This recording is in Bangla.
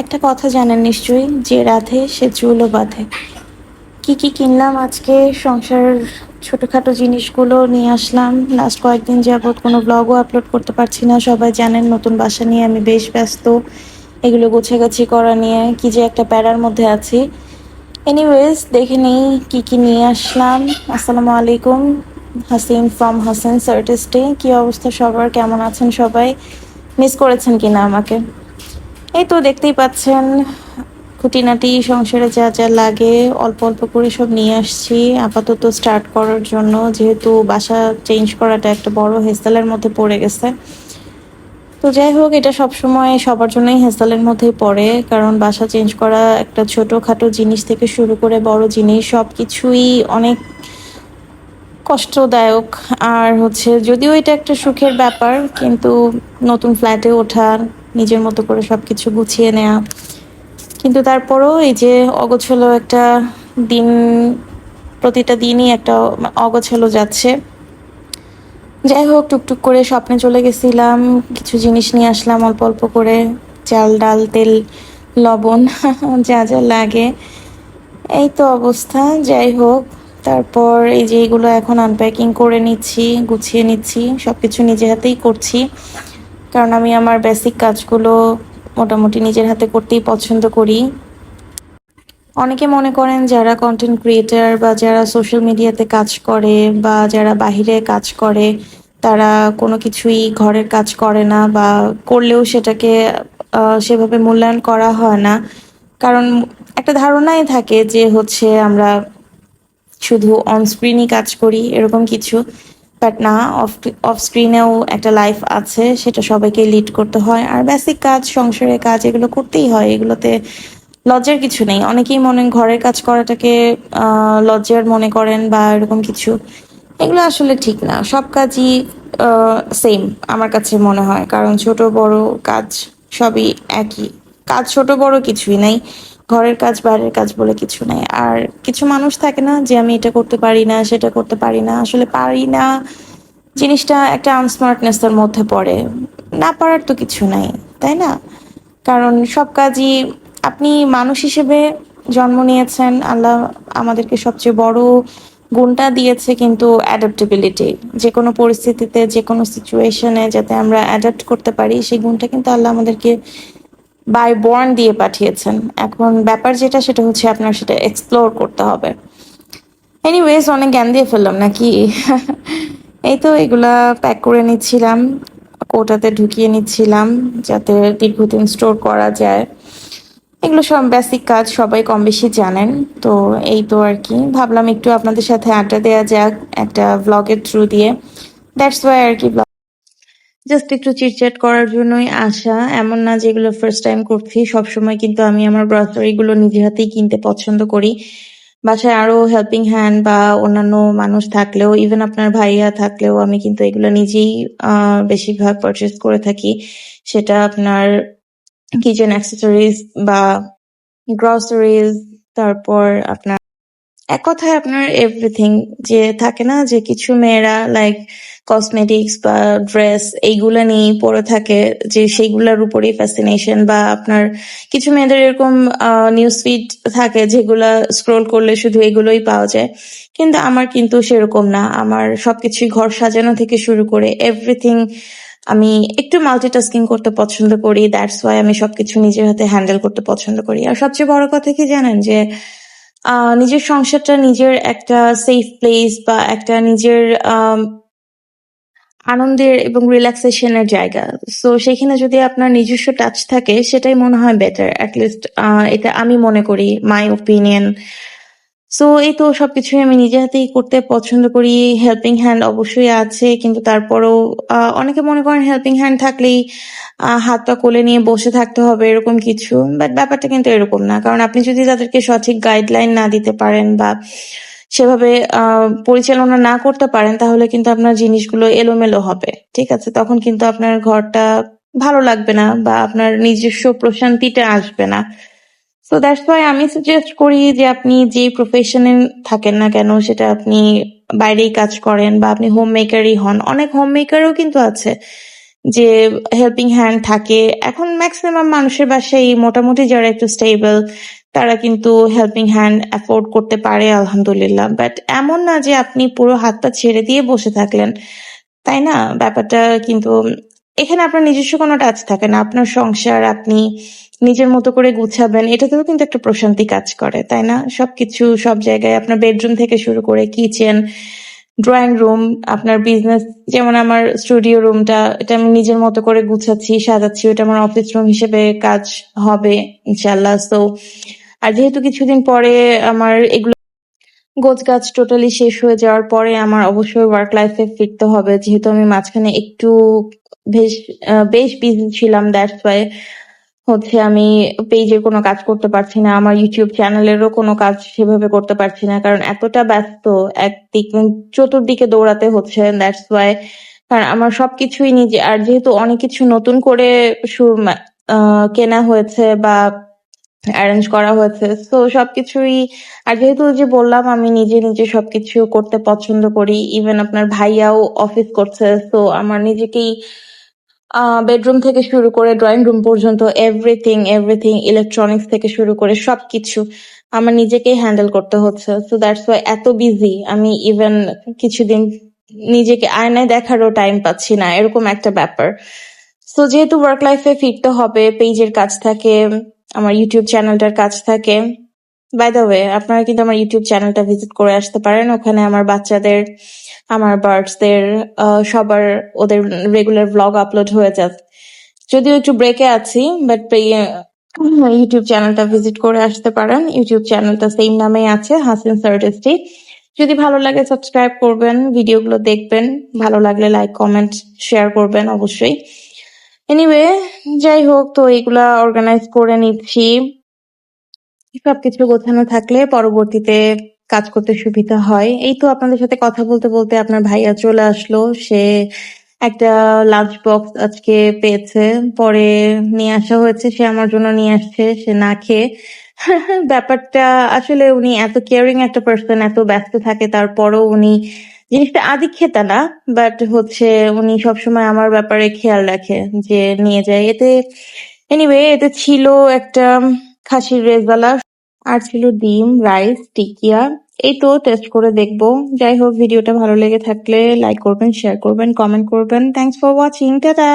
একটা কথা জানেন নিশ্চয়ই, যে রাধে সে চুলও বাঁধে। কি কি কিনলাম আজকে সংসার ছোটোখাটো জিনিসগুলো নিয়ে আসলাম। লাস্ট কয়েকদিন যাবৎ কোনো ব্লগও আপলোড করতে পারছি না, সবাই জানেন নতুন বাসা নিয়ে আমি বেশ ব্যস্ত। এগুলো গোছাগাছি করা নিয়ে কি যে একটা প্যারার মধ্যে আছি। এনিওয়েজ দেখে নেই কি কি নিয়ে আসলাম। আসসালামু আলাইকুম হাসিন ফ্রম হাসিন সার্টিস্টে কি অবস্থা সবার? কেমন আছেন সবাই? মিস করেছেন কিনা আমাকে? এই তো দেখতেই পাচ্ছেন, খুঁটিনাটি সংসারে যা যা লাগে, অল্প অল্প করে সব নিয়ে আসছি। আপাতত স্টার্ট করার জন্য, যেহেতু বাসা চেঞ্জ করাটা একটা বড় হেসেলের মধ্যে পড়ে গেছে। তো যাই হোক, এটা সবসময় সবার জন্যই হেসেলের মধ্যেই পড়ে, কারণ বাসা চেঞ্জ করা একটা ছোটোখাটো জিনিস থেকে শুরু করে বড় জিনিস সব কিছুই অনেক কষ্টদায়ক। আর হচ্ছে, যদিও এটা একটা সুখের ব্যাপার, কিন্তু নতুন ফ্ল্যাটে ওঠা নিজের মতো করে সব কিছু গুছিয়ে নেওয়া কিন্তু তারপরও এই যে অগোছালো একটা দিন, প্রতিটা দিনই একটা অগোছালো যাচ্ছে। যাই হোক, টুকটুক করে স্বপ্নে চলে গেছিলাম, কিছু জিনিস নিয়ে আসলাম, অল্প অল্প করে, চাল, ডাল, তেল, লবণ, যা যা লাগে। এই তো অবস্থা, যাই হোক, তারপর এই যে এগুলো এখন আনপ্যাকিং করে নিচ্ছি, গুছিয়ে নিচ্ছি সব কিছু নিজে হাতেই করছি। কারণ আমি আমার বেসিক কাজগুলো মোটামুটি নিজের হাতে করতেই পছন্দ করি। অনেকে মনে করেন যারা কন্টেন্ট ক্রিয়েটার বা যারা সোশ্যাল মিডিয়াতে কাজ করে বা যারা বাহিরে কাজ করে, তারা কোনো কিছুই ঘরের কাজ করে না বা করলেও সেটাকে সেভাবে মূল্যায়ন করা হয় না। কারণ একটা ধারণাই থাকে যে হচ্ছে আমরা শুধু অনস্ক্রিনই কাজ করি, এরকম কিছু। বাট না অফ স্ক্রিনেও একটা লাইফ আছে, সেটা সবাইকে লিড করতে হয়। আর বেসিক কাজ, সংসারের কাজ, এগুলো করতেই হয়। এগুলোতে লজ্জার কিছু নেই। অনেকেই মনে ঘরের কাজ করাটাকে লজ্জার মনে করেন বা এরকম কিছু। এগুলো আসলে ঠিক না। সব কাজই সেম আমার কাছে মনে হয়। কারণ ছোট বড় কাজ সবই একই। কাজ ছোট বড় কিছুই নাই। ঘরের কাজ বাইরের কাজ বলে কিছু নাই। আর কিছু মানুষ থাকে না যে আমি এটা করতে পারি না, সেটা করতে পারি না। আসলে পারি না। জিনিসটা একটা আনস্মার্টনেসের মধ্যে পড়ে। না পারার তো কিছু নাই, তাই না? কারণ সব কাজই আপনি মানুষ হিসেবে জন্ম নিয়েছেন, আল্লাহ আমাদেরকে সবচেয়ে বড় গুণটা দিয়েছে কিন্তু অ্যাডাপ্টেবিলিটি যে কোনো পরিস্থিতিতে যে কোনো সিচুয়েশনে যাতে আমরা অ্যাডাপ্ট করতে পারি, সেই গুণটা কিন্তু আল্লাহ আমাদেরকে বাই বর্ন দিয়ে পাঠিয়েছেন। এখন ব্যাপার যেটা, সেটা হচ্ছে আপনার সেটা এক্সপ্লোর করতে হবে। এনিওয়েজ অনেক জ্ঞান দিয়ে ফেললাম নাকি? এই তো এগুলা প্যাক করে নিচ্ছিলাম, কোটাতে ঢুকিয়ে নিচ্ছিলাম, যাতে দীর্ঘদিন স্টোর করা যায়। এগুলো সব বেসিক কাজ, সবাই কম বেশি জানেন, তো এই তো আর কি। ভাবলাম একটু আপনাদের সাথে আড্ডা দেওয়া যাক একটা ব্লগের থ্রু দিয়ে। দ্যাটস ওয়াই আর কি জাস্ট একটু চিটচ্যাট করার জন্যই আসা। এমন না যেগুলো ফার্স্ট টাইম করছি। সবসময় কিন্তু আমি আমার গ্রসারি গুলো নিজে হাতেই কিনতে পছন্দ করি। বাসায় আরও হেল্পিং হ্যান্ড বা অন্যান্য মানুষ থাকলেও ইভেন আপনার ভাইয়া থাকলেও আমি কিন্তু এগুলো নিজেই বেশিরভাগ পারচেস করে থাকি। সেটা আপনার কিচেন অ্যাক্সেসরিজ বা গ্রসারিজ তারপর আপনার, এক কথায় আপনার এভরিথিং যে থাকে না যে কিছু মেয়েরা লাইক কসমেটিক্স বা ড্রেস এইগুলা নিয়েই পরে থাকে, যে সেইগুলোর উপরেই ফ্যাসিনেশন বা আপনার কিছু মেয়েদের এরকম নিউজ ফিড থাকে যেগুলা স্ক্রোল করলে শুধু এগুলোই পাওয়া যায়। কিন্তু আমার কিন্তু সেরকম না। আমার সবকিছুই ঘর সাজানো থেকে শুরু করে এভরিথিং আমি একটু মাল্টিটাস্কিং করতে পছন্দ করি। দ্যাটস ওয়াই আমি সবকিছু নিজের হাতে হ্যান্ডেল করতে পছন্দ করি। আর সবচেয়ে বড় কথা কি জানেন? যে নিজের সংসারটা নিজের একটা সেফ প্লেস বা একটা নিজের আনন্দের এবং রিল্যাক্সেশনের জায়গা। সো সেখানে যদি আপনার নিজস্ব টাচ থাকে, সেটাই মনে হয় বেটার অ্যাটলিস্ট এটা আমি মনে করি মাই ওপিনিয়ন সো এই তো সবকিছুই আমি নিজে হাতেই করতে পছন্দ করি। হেল্পিং হ্যান্ড অবশ্যই আছে, কিন্তু তারপরও অনেকে মনে করেন হেল্পিং হ্যান্ড থাকলেই হাত পা কোলে নিয়ে বসে থাকতে হবে এরকম কিছু। বাট ব্যাপারটা কিন্তু এরকম না। কারণ আপনি যদি তাদেরকে সঠিক গাইডলাইন না দিতে পারেন বা সেভাবে পরিচালনা না করতে পারেন, তাহলে কিন্তু আপনার জিনিসগুলো এলোমেলো হবে। ঠিক আছে? তখন কিন্তু আপনার ঘরটা ভালো লাগবে না বা আপনার নিজস্ব প্রশান্তিটা আসবে না। সো দ্যাটস ওয়াই আমি সাজেস্ট করি যে আপনি যে প্রফেশনে থাকেন না কেন, সেটা আপনি বাইরেই কাজ করেন বা আপনি হোম মেকারই হন। অনেক হোম মেকারও কিন্তু আছে যে হেল্পিং হ্যান্ড থাকে। এখন ম্যাক্সিমাম মানুষের বাসায় মোটামুটি যারা একটু স্টেবল তারা কিন্তু হেল্পিং হ্যান্ড অ্যাফোর্ড করতে পারে, আলহামদুলিল্লাহ। বাট এমন না যে আপনি পুরো হাতটা ছেড়ে দিয়ে বসে থাকলেন। তাই না? ব্যাপারটা কিন্তু এখানে আপনার নিজস্ব কোনো টাচ থাকে না। আপনার সংসার, আপনি নিজের মতো করে গুছাবেন, এটাতেও কিন্তু একটা প্রশান্তি কাজ করে, তাই না? সবকিছু সব জায়গায় আপনার বেডরুম থেকে শুরু করে কিচেন ড্রয়িং রুম আপনার বিজনেস যেমন আমার স্টুডিও রুমটা এটা আমি নিজের মতো করে গুছাচ্ছি, সাজাচ্ছি, ওটা আমার অফিস রুম হিসেবে কাজ হবে ইনশাল্লাহ তো আর যেহেতু কিছুদিন পরে আমার এগুলো গোছ গাছ টোটালি শেষ হয়ে যাওয়ার পরে আমার অবশ্যই ওয়ার্ক লাইফে ফিরতে হবে। যেহেতু আমি মাঝখানে একটু বেশ বেশ বিজি ছিলাম দ্যাটস ওয়াই হচ্ছে আমি পেজের কোনো কাজ করতে পারছি না, আমার ইউটিউব চ্যানেলেরও কোনো কাজ সেভাবে করতে পারছি না, কারণ এতটা ব্যস্ত একদিক চতুর্দিকে দৌড়াতে হচ্ছে দ্যাটস ওয়াই কারণ আমার সবকিছুই নিজে, আর যেহেতু অনেক কিছু নতুন করে কেনা হয়েছে বা অ্যারেঞ্জ করা হয়েছে। তো সবকিছুই, আর যেহেতু যে বললাম, আমি নিজে নিজে সবকিছু করতে পছন্দ করি। ইভেন আপনার ভাইয়াও অফিস করছে তো আমার নিজেকেই বেডরুম থেকে শুরু করে ড্রয়িং রুম পর্যন্ত এভরিথিং এভরিথিং ইলেকট্রনিক্স থেকে শুরু করে সবকিছু আমার নিজেকেই হ্যান্ডেল করতে হচ্ছে। সো দ্যাটস ওয়াই এত বিজি আমি ইভেন কিছুদিন নিজেকে আয়নায় দেখারও টাইম পাচ্ছি না, এরকম একটা ব্যাপার। সো যেহেতু ওয়ার্ক লাইফে ফিরতে হবে পেজের কাজ থাকে আমার ইউটিউব চ্যানেলটার কাজ থাকে। বাই দ্য ওয়ে আপনারা কিন্তু আমার ইউটিউব চ্যানেলটা ভিজিট করে আসতে পারেন। ওখানে আমার বাচ্চাদের, আমার বার্ডসদের সবার ওদের রেগুলার ব্লগ আপলোড হয়ে যাচ্ছে যদিও একটু ব্রেকে আছি বাট ইউটিউব চ্যানেলটা ভিজিট করে আসতে পারেন। ইউটিউব চ্যানেলটা সেম নামেই আছে হাসিন সার্টিস্টি যদি ভালো লাগে সাবস্ক্রাইব করবেন ভিডিওগুলো দেখবেন। ভালো লাগলে লাইক কমেন্ট শেয়ার করবেন অবশ্যই। এনিওয়ে যাই হোক তো এগুলা অর্গানাইজ করে নিচ্ছি। সবকিছু গোছানো থাকলে পরবর্তীতে কাজ করতে সুবিধা হয়। এই তো আপনাদের সাথে কথা বলতে বলতে আপনার ভাইয়া চলে আসলো। সে একটা লাঞ্চ বক্স আজকে পেয়েছে। পরে নিয়ে আসা হয়েছে। সে আমার জন্য নিয়ে আসছে। সে না খেয়ে ব্যাপারটা আসলে উনি এত কেয়ারিং একটা পার্সন এত ব্যস্ত থাকে। তারপরও উনি জিনিসটা আদি খেতা না বাট হচ্ছে উনি সবসময় আমার ব্যাপারে খেয়াল রাখে যে নিয়ে যায়। এতে এনিওয়ে এতে ছিল একটা খাসির রেজালা আর ছিল ডিম, রাইস, টিকিয়া। এই তো টেস্ট করে দেখব। যাই হোক, ভিডিওটা ভালো লেগে থাকলে লাইক করবেন শেয়ার করবেন কমেন্ট করবেন। Thanks for watching tata!